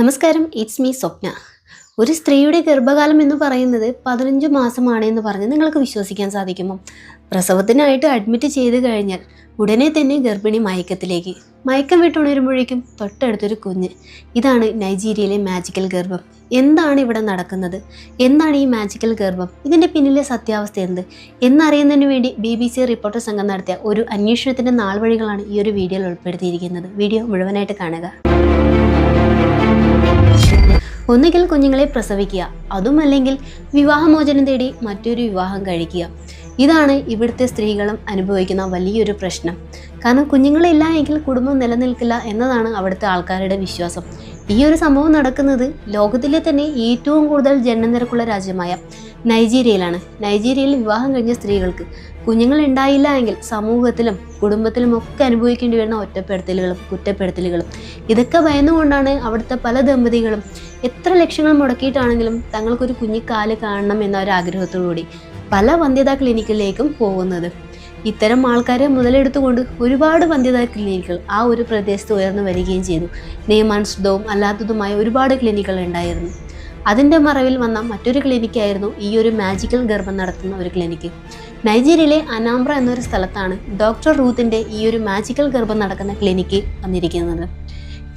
നമസ്കാരം it's me സ്വപ്ന. ഒരു സ്ത്രീയുടെ ഗർഭകാലം എന്ന് പറയുന്നത് പതിനഞ്ച് മാസമാണ് എന്ന് പറഞ്ഞ് നിങ്ങൾക്ക് വിശ്വസിക്കാൻ സാധിക്കുമോ? പ്രസവത്തിനായിട്ട് അഡ്മിറ്റ് ചെയ്ത് കഴിഞ്ഞാൽ ഉടനെ തന്നെ ഗർഭിണി മയക്കത്തിലേക്ക്. മയക്കം വിട്ടുണരുമ്പോഴേക്കും തൊട്ടടുത്തൊരു കുഞ്ഞ്. ഇതാണ് നൈജീരിയയിലെ മാജിക്കൽ ഗർഭം. എന്താണ് ഇവിടെ നടക്കുന്നത്? എന്താണ് ഈ മാജിക്കൽ ഗർഭം? ഇതിന്റെ പിന്നിലെ സത്യാവസ്ഥ എന്ത്? എന്നറിയുന്നതിന് വേണ്ടി ബി ബി സി റിപ്പോർട്ടർ സംഘം നടത്തിയ ഒരു അന്വേഷണത്തിന്റെ നാൾ വഴികളാണ് ഈ ഒരു വീഡിയോയിൽ ഉൾപ്പെടുത്തിയിരിക്കുന്നത്. വീഡിയോ മുഴുവനായിട്ട് കാണുക. ഒന്നുകിൽ കുഞ്ഞുങ്ങളെ പ്രസവിക്കുക അതുമല്ലെങ്കിൽ വിവാഹമോചനം തേടി മറ്റൊരു വിവാഹം കഴിക്കുക. ഇതാണ് ഇവിടുത്തെ സ്ത്രീകളും അനുഭവിക്കുന്ന വലിയൊരു പ്രശ്നം. കാരണം കുഞ്ഞുങ്ങളില്ല എങ്കിൽ കുടുംബം നിലനിൽക്കില്ല എന്നതാണ് അവിടുത്തെ ആൾക്കാരുടെ വിശ്വാസം. ഈ ഒരു സംഭവം നടക്കുന്നത് ലോകത്തിലെ തന്നെ ഏറ്റവും കൂടുതൽ ജനനനിരക്കുള്ള രാജ്യമായ നൈജീരിയയിലാണ്. നൈജീരിയയിൽ വിവാഹം കഴിഞ്ഞ സ്ത്രീകൾക്ക് കുഞ്ഞുങ്ങൾ ഉണ്ടായില്ല എങ്കിൽ സമൂഹത്തിലും കുടുംബത്തിലും ഒക്കെ അനുഭവിക്കേണ്ടി വരുന്ന ഒറ്റപ്പെടുത്തലുകളും കുറ്റപ്പെടുത്തലുകളും. ഇതൊക്കെ ഭയന്നുകൊണ്ടാണ് അവിടുത്തെ പല ദമ്പതികളും എത്ര ലക്ഷങ്ങൾ മുടക്കിയിട്ടാണെങ്കിലും തങ്ങൾക്കൊരു കുഞ്ഞിക്കാൽ കാണണം എന്ന ഒരു ആഗ്രഹത്തോടുകൂടി പല വന്ധ്യതാ ക്ലിനിക്കിലേക്കും പോകുന്നത്. ഇത്തരം ആൾക്കാരെ മുതലെടുത്തുകൊണ്ട് ഒരുപാട് വന്ധ്യതാ ക്ലിനിക്കുകൾ ആ ഒരു പ്രദേശത്ത് ഉയർന്നു വരികയും ചെയ്തു. നിയമാനുസൃതവും അല്ലാത്തതുമായ ഒരുപാട് ക്ലിനിക്കുകൾ ഉണ്ടായിരുന്നു. അതിന്റെ മറവിൽ വന്ന മറ്റൊരു ക്ലിനിക്കായിരുന്നു ഈ ഒരു മാജിക്കൽ ഗർഭം നടത്തുന്ന ഒരു ക്ലിനിക്ക്. നൈജീരിയയിലെ അനാംബ്ര എന്നൊരു സ്ഥലത്താണ് ഡോക്ടർ റൂത്തിന്റെ ഈ ഒരു മാജിക്കൽ ഗർഭം നടക്കുന്ന ക്ലിനിക്ക് വന്നിരിക്കുന്നത്.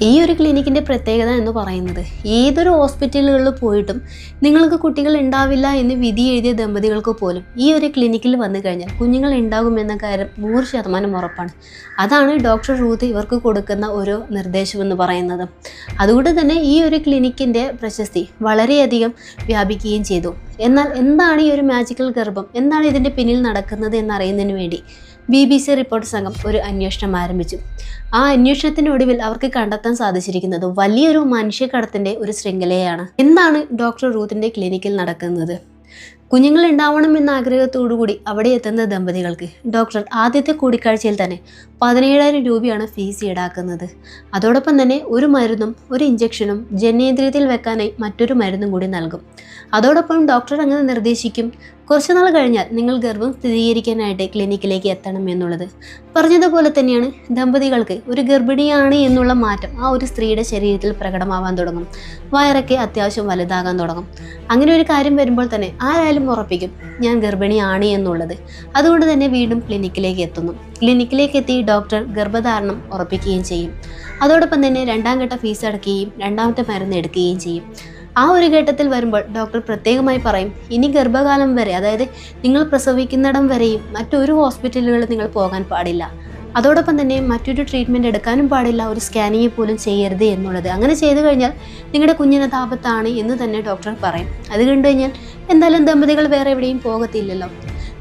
ഈ ഒരു ക്ലിനിക്കിന്റെ പ്രത്യേകത എന്ന് പറയുന്നത് ഏതൊരു ഹോസ്പിറ്റലുകളിൽ പോയിട്ടും നിങ്ങൾക്ക് കുട്ടികൾ ഉണ്ടാവില്ല എന്ന് വിധി എഴുതിയ ദമ്പതികൾക്ക് പോലും ഈ ഒരു ക്ലിനിക്കിൽ വന്നു കഴിഞ്ഞാൽ കുഞ്ഞുങ്ങൾ ഉണ്ടാകുമെന്ന കാര്യം നൂറ് ശതമാനം ഉറപ്പാണ്. അതാണ് ഡോക്ടർ റൂത്ത് ഇവർക്ക് കൊടുക്കുന്ന ഒരു നിർദ്ദേശമെന്ന് പറയുന്നത്. അതുകൊണ്ട് തന്നെ ഈ ഒരു ക്ലിനിക്കിന്റെ പ്രശസ്തി വളരെയധികം വ്യാപിക്കുകയും ചെയ്തു. എന്നാൽ എന്താണ് ഈ ഒരു മാജിക്കൽ ഗർഭം? എന്താണ് ഇതിന്റെ പിന്നിൽ നടക്കുന്നത് എന്നറിയുന്നതിന് വേണ്ടി ബി ബി സി റിപ്പോർട്ട് സംഘം ഒരു അന്വേഷണം ആരംഭിച്ചു. ആ അന്വേഷണത്തിനൊടുവിൽ അവർക്ക് കണ്ടെത്താൻ സാധിച്ചിരിക്കുന്നത് വലിയൊരു മനുഷ്യക്കടത്തിന്റെ ഒരു ശൃംഖലയാണ്. എന്താണ് ഡോക്ടർ റൂത്തിന്റെ ക്ലിനിക്കിൽ നടക്കുന്നത്? കുഞ്ഞുങ്ങൾ ഉണ്ടാവണം എന്ന ആഗ്രഹത്തോടു കൂടി അവിടെ എത്തുന്ന ദമ്പതികൾക്ക് ഡോക്ടർ ആദ്യത്തെ കൂടിക്കാഴ്ചയിൽ തന്നെ പതിനേഴായിരം രൂപയാണ് ഫീസ് ഈടാക്കുന്നത്. അതോടൊപ്പം തന്നെ ഒരു മരുന്നും ഒരു ഇഞ്ചക്ഷനും ജനേന്ദ്രിയത്തിൽ വെക്കാനായി മറ്റൊരു മരുന്നും കൂടി നൽകും. അതോടൊപ്പം ഡോക്ടർ അങ്ങനെ നിർദ്ദേശിക്കും കുറച്ച് നാൾ കഴിഞ്ഞാൽ നിങ്ങൾ ഗർഭം സ്ഥിരീകരിക്കാനായിട്ട് ക്ലിനിക്കിലേക്ക് എത്തണം എന്നുള്ളത്. പറഞ്ഞതുപോലെ തന്നെയാണ് ദമ്പതികൾക്ക് ഒരു ഗർഭിണിയാണ് എന്നുള്ള മാറ്റം ആ ഒരു സ്ത്രീയുടെ ശരീരത്തിൽ പ്രകടമാവാൻ തുടങ്ങും. വയറൊക്കെ അത്യാവശ്യം വലുതാകാൻ തുടങ്ങും. അങ്ങനെ ഒരു കാര്യം വരുമ്പോൾ തന്നെ ആരായാലും ഉറപ്പിക്കും ഞാൻ ഗർഭിണിയാണ് എന്നുള്ളത്. അതുകൊണ്ട് തന്നെ വീണ്ടും ക്ലിനിക്കിലേക്ക് എത്തുന്നു. ക്ലിനിക്കിലേക്ക് എത്തി ഡോക്ടർ ഗർഭധാരണം ഉറപ്പിക്കുകയും ചെയ്യും. അതോടൊപ്പം തന്നെ രണ്ടാം ഘട്ട ഫീസ് അടക്കുകയും രണ്ടാമത്തെ മരുന്ന് എടുക്കുകയും ചെയ്യും. ആ ഒരു ഘട്ടത്തിൽ വരുമ്പോൾ ഡോക്ടർ പ്രത്യേകമായി പറയും ഇനി ഗർഭകാലം വരെ അതായത് നിങ്ങൾ പ്രസവിക്കുന്നിടം വരെയും മറ്റൊരു ഹോസ്പിറ്റലുകളിൽ നിങ്ങൾ പോകാൻ പാടില്ല. അതോടൊപ്പം തന്നെ മറ്റൊരു ട്രീറ്റ്മെന്റ് എടുക്കാനും പാടില്ല ഒരു സ്കാനിങ് പോലും ചെയ്യരുത് എന്നുള്ളത്. അങ്ങനെ ചെയ്തു കഴിഞ്ഞാൽ നിങ്ങളുടെ കുഞ്ഞിനെ താപത്താണ് എന്ന് തന്നെ ഡോക്ടർ പറയും. അത് കണ്ടു കഴിഞ്ഞാൽ എന്തായാലും ദമ്പതികൾ വേറെ എവിടെയും പോകത്തില്ലല്ലോ.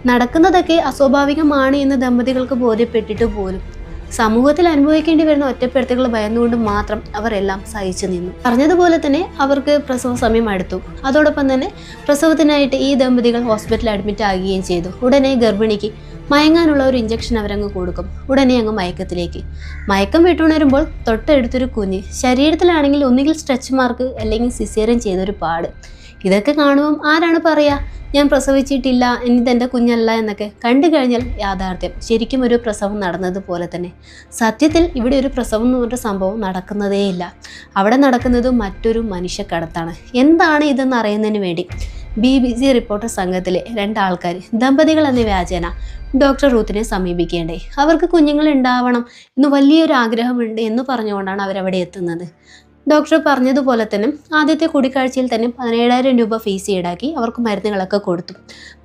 നടക്കുന്നതൊക്കെ അസ്വാഭാവികമാണ് എന്ന് ദമ്പതികൾക്ക് ബോധ്യപ്പെട്ടിട്ട് പോലും. സമൂഹത്തിൽ അനുഭവിക്കേണ്ടി വരുന്ന ഒറ്റപ്പെടുത്തുകൾ ഭയന്നുകൊണ്ട് മാത്രം അവർ എല്ലാം സഹിച്ചു നിന്നു. പറഞ്ഞതുപോലെ തന്നെ അവർക്ക് പ്രസവ സമയം അടുത്തു. അതോടൊപ്പം തന്നെ പ്രസവത്തിനായിട്ട് ഈ ദമ്പതികൾ ഹോസ്പിറ്റലിൽ അഡ്മിറ്റ് ആകുകയും ചെയ്തു. ഉടനെ ഗർഭിണിക്ക് മയങ്ങാനുള്ള ഒരു ഇഞ്ചക്ഷൻ അവരങ്ങ് കൊടുക്കും. ഉടനെ അങ്ങ് മയക്കത്തിലേക്ക്. മയക്കം വിട്ടുണരുമ്പോൾ തൊട്ടടുത്തൊരു കുഞ്ഞ് ശരീരത്തിലാണെങ്കിൽ ഒന്നുകിൽ സ്ട്രെച്ച് മാർക്ക് അല്ലെങ്കിൽ സിസേറിയൻ ചെയ്തൊരു പാട്. ഇതൊക്കെ കാണുമ്പം ആരാണ് പറയുക ഞാൻ പ്രസവിച്ചിട്ടില്ല ഇതെന്റെ കുഞ്ഞല്ല എന്നൊക്കെ കണ്ടു കഴിഞ്ഞാൽ യാഥാർത്ഥ്യം. ശരിക്കും ഒരു പ്രസവം നടന്നതുപോലെ തന്നെ. സത്യത്തിൽ ഇവിടെ ഒരു പ്രസവം എന്ന് പറഞ്ഞ സംഭവം നടക്കുന്നതേയില്ല. അവിടെ നടക്കുന്നത് മറ്റൊരു മനുഷ്യക്കടത്താണ്. എന്താണ് ഇതെന്ന് അറിയുന്നതിന് വേണ്ടി? ബി ബി സി റിപ്പോർട്ടർ സംഘത്തിലെ രണ്ടാൾക്കാർ ദമ്പതികൾ എന്ന വ്യാജേന ഡോക്ടർ റൂത്തിനെ സമീപിക്കേണ്ടേ. അവർക്ക് കുഞ്ഞുങ്ങൾ ഉണ്ടാവണം എന്ന് വലിയൊരു ആഗ്രഹമുണ്ട് എന്ന് പറഞ്ഞുകൊണ്ടാണ് അവരവിടെ എത്തുന്നത്. ഡോക്ടർ പറഞ്ഞതുപോലെ തന്നെ ആദ്യത്തെ കൂടിക്കാഴ്ചയിൽ തന്നെ പതിനേഴായിരം രൂപ ഫീസ് ഈടാക്കി അവർക്ക് മരുന്നുകളൊക്കെ കൊടുത്തു.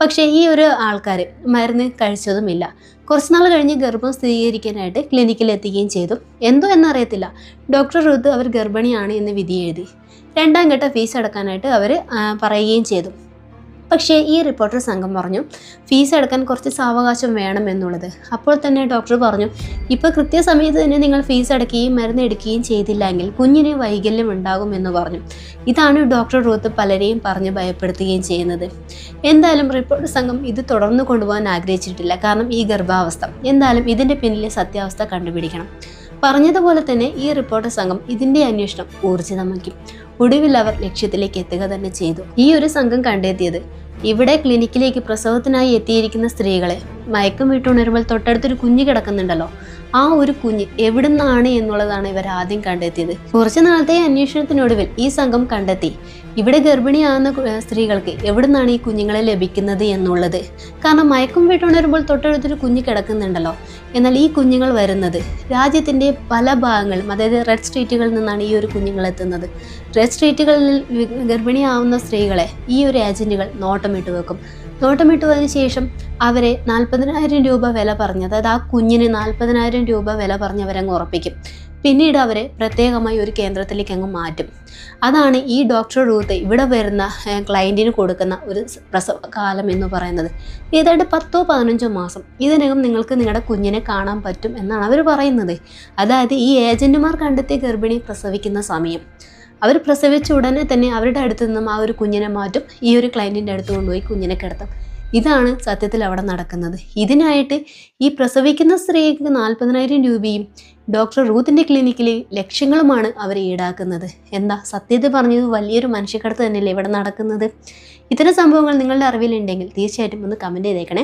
പക്ഷേ ഈ ഒരു ആൾക്കാർ മരുന്ന് കഴിച്ചതുമില്ല. കുറച്ച് നാൾ കഴിഞ്ഞ് ഗർഭം സ്ഥിരീകരിക്കാനായിട്ട് ക്ലിനിക്കിൽ എത്തുകയും ചെയ്തു. എന്തോ എന്നറിയത്തില്ല. ഡോക്ടർ റൂത്ത് അവർ ഗർഭിണിയാണ് എന്ന് വിധി എഴുതി രണ്ടാം ഘട്ട ഫീസ് അടക്കാനായിട്ട് അവർ പറയുകയും ചെയ്തു. പക്ഷേ ഈ റിപ്പോർട്ടർ സംഘം പറഞ്ഞു ഫീസ് അടക്കാൻ കുറച്ച് സാവകാശം വേണം എന്നുള്ളത്. അപ്പോൾ തന്നെ ഡോക്ടർ പറഞ്ഞു ഇപ്പോൾ കൃത്യസമയത്ത് തന്നെ നിങ്ങൾ ഫീസ് അടയ്ക്കുകയും മരുന്ന് എടുക്കുകയും ചെയ്തില്ലെങ്കിൽ കുഞ്ഞിന് വൈകല്യം ഉണ്ടാകും എന്ന് പറഞ്ഞു. ഇതാണ് ഡോക്ടർ റൂത്ത് പലരെയും പറഞ്ഞ് ഭയപ്പെടുത്തുകയും ചെയ്യുന്നത്. എന്തായാലും റിപ്പോർട്ടർ സംഘം ഇത് തുടർന്ന് കൊണ്ടുപോകാൻ ആഗ്രഹിച്ചിട്ടില്ല. കാരണം ഈ ഗർഭാവസ്ഥ. എന്തായാലും ഇതിന്റെ പിന്നിലെ സത്യാവസ്ഥ കണ്ടുപിടിക്കണം. പറഞ്ഞതുപോലെ തന്നെ ഈ റിപ്പോർട്ടർ സംഘം ഇതിന്റെ അന്വേഷണം ഊർജിതമാക്കി. ഒടുവിൽ അവർ ലക്ഷ്യത്തിലേക്ക് എത്തുക തന്നെ ചെയ്തു. ഈ ഒരു സംഘം കണ്ടെത്തിയത് ഇവിടെ ക്ലിനിക്കിലേക്ക് പ്രസവത്തിനായി എത്തിയിരിക്കുന്ന സ്ത്രീകളെ മയക്കം വിട്ടുണരുമ്പോൾ തൊട്ടടുത്തൊരു കുഞ്ഞ് കിടക്കുന്നുണ്ടല്ലോ. ആ ഒരു കുഞ്ഞ് എവിടെ നിന്നാണ് എന്നുള്ളതാണ് ഇവർ ആദ്യം കണ്ടെത്തിയത്. കുറച്ചു നാളത്തെ അന്വേഷണത്തിനൊടുവിൽ ഈ സംഘം കണ്ടെത്തി. ഇവിടെ ഗർഭിണിയാകുന്ന സ്ത്രീകൾക്ക് എവിടെ നിന്നാണ് ഈ കുഞ്ഞുങ്ങളെ ലഭിക്കുന്നത് എന്നുള്ളത്. കാരണം മയക്കം വീട്ടുണരുമ്പോൾ തൊട്ടടുത്തൊരു കുഞ്ഞ് കിടക്കുന്നുണ്ടല്ലോ. എന്നാൽ ഈ കുഞ്ഞുങ്ങൾ വരുന്നത് രാജ്യത്തിന്റെ പല ഭാഗങ്ങളും അതായത് റെഡ് സ്ട്രീറ്റുകളിൽ നിന്നാണ് ഈ ഒരു കുഞ്ഞുങ്ങൾ എത്തുന്നത്. റെഡ് സ്ട്രീറ്റുകളിൽ ഗർഭിണിയാവുന്ന സ്ത്രീകളെ ഈ ഒരു ഏജന്റുകൾ നോട്ടമിട്ട് വെക്കും. നോട്ടമിട്ടതിന് ശേഷം അവരെ നാൽപ്പതിനായിരം രൂപ വില പറഞ്ഞ് അതായത് ആ കുഞ്ഞിന് നാൽപ്പതിനായിരം രൂപ വില പറഞ്ഞ് അവരങ്ങ് ഉറപ്പിക്കും. പിന്നീട് അവരെ പ്രത്യേകമായി ഒരു കേന്ദ്രത്തിലേക്ക് അങ്ങ് മാറ്റും. അതാണ് ഈ ഡോക്ടർ റൂത്ത് ഇവിടെ വരുന്ന ക്ലയന്റിന് കൊടുക്കുന്ന ഒരു പ്രസവകാലം പ്രസവ കാലം എന്ന് പറയുന്നത്. ഏതാണ്ട് പത്തോ പതിനഞ്ചോ മാസം ഇതിനകം നിങ്ങൾക്ക് നിങ്ങളുടെ കുഞ്ഞിനെ കാണാൻ പറ്റും എന്നാണ് അവർ പറയുന്നത്. അതായത് ഈ ഏജന്റുമാർ കണ്ടെത്തിയ ഗർഭിണി പ്രസവിക്കുന്ന സമയം. അവർ പ്രസവിച്ച ഉടനെ തന്നെ അവരുടെ അടുത്ത് നിന്നും ആ ഒരു കുഞ്ഞിനെ മാറ്റും. ഈ ഒരു ക്ലയന്റിന്റെ അടുത്ത് കൊണ്ടുപോയി കുഞ്ഞിനെ കിടത്തും. ഇതാണ് സത്യത്തിൽ അവിടെ നടക്കുന്നത്. ഇതിനായിട്ട് ഈ പ്രസവിക്കുന്ന സ്ത്രീക്ക് നാൽപ്പതിനായിരം രൂപയും ഡോക്ടർ റൂത്തിന്റെ ക്ലിനിക്കിൽ ലക്ഷ്യങ്ങളുമാണ് അവർ ഈടാക്കുന്നത്. എന്താ? സത്യത്തിൽ പറഞ്ഞത് വലിയൊരു മനുഷ്യക്കടത്ത് തന്നെയല്ലേ ഇവിടെ നടക്കുന്നത്? ഇത്തരം സംഭവങ്ങൾ നിങ്ങളുടെ അറിവിലുണ്ടെങ്കിൽ തീർച്ചയായിട്ടും ഒന്ന് കമന്റ് ചെയ്തേക്കണേ.